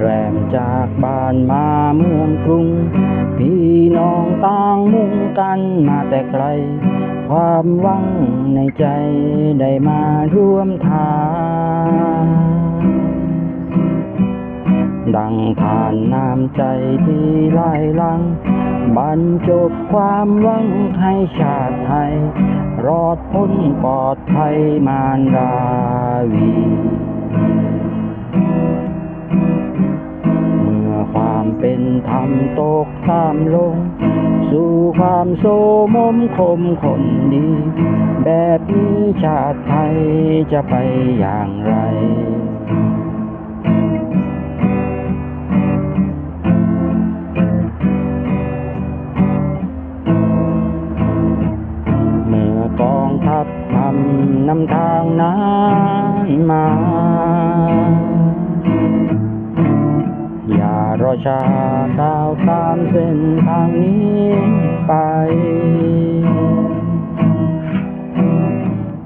แรงจากบ้านมาเมืองกรุง พี่น้องต่างมุ่งกันมาแต่ไกล ความหวังในใจได้มาร่วมทางดังทานน้ำใจที่ไหลลังบรรจบความหวังให้ชาติไทย รอดพ้นปลอดภัยมารราวี เป็นธรรมตกข้ามลง สู่ความโสมมคมคนดี แบบนี้ชาติไทยจะไปอย่างไรเมื่อกองทัพทำนำทางนั้นมา ชาก้าวตามเส้นทางนี้ไป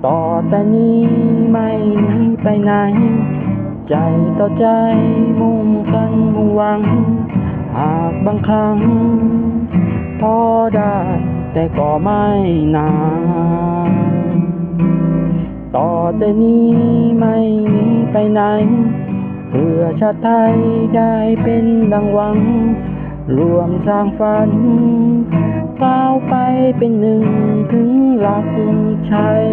ต่อแต่นี้ไม่หนีไปไหน ใจต่อใจมุ่งกันมุ่งหวัง หากบางครั้ง พอได้แต่ก็ไม่นานต่อแต่นี้ไม่หนีไปไหน เพื่อชาติไทยได้เป็นดังหวัง รวมสร้างฝันก้าวไปเป็นหนึ่งถึงหลักชัย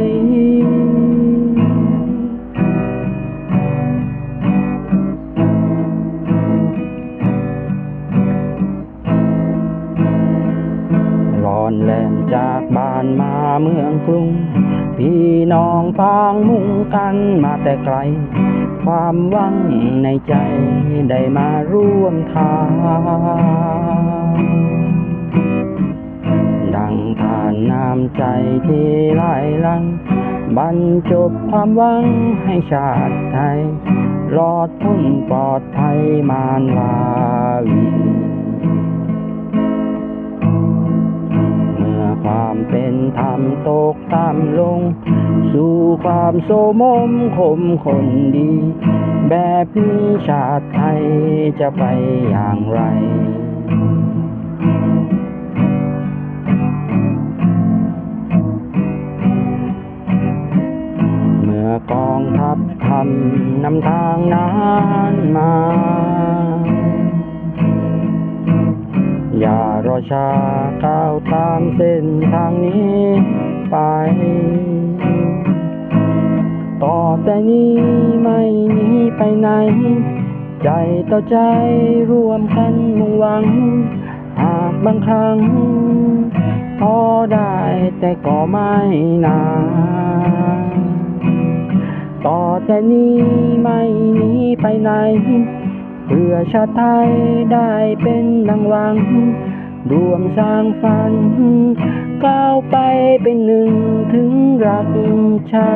ร้อนแลมจากบ้านมาเมืองกรุง พี่น้องฟางมุ่งกันมาแต่ไกล ความหวังในใจได้มาร่วมทาง ดังทานน้ำใจที่ไหลลังบรรจบความหวังให้ชาติไทยรอดพ้นปลอดภัยมารวา ตกต่ำลง สู่ความโสมมคมคนดี แบบนี้ชาติไทยจะไปอย่างไรเมื่อกองทัพทำนำทางนั้นมา อย่ารอช้าก้าวตามเส้นทางนี้ แต่นี้ไม่หนีไปไหน ใจต่อใจร่วมกันมุ่งหวัง หากบางครั้งพอได้แต่ก็ไม่นานต่อแต่นี้ไม่หนีไปไหน เพื่อชาติไทยได้เป็นดังหวัง รวมสร้างฝัน ก้าวไปเป็นหนึ่งถึงรักใช้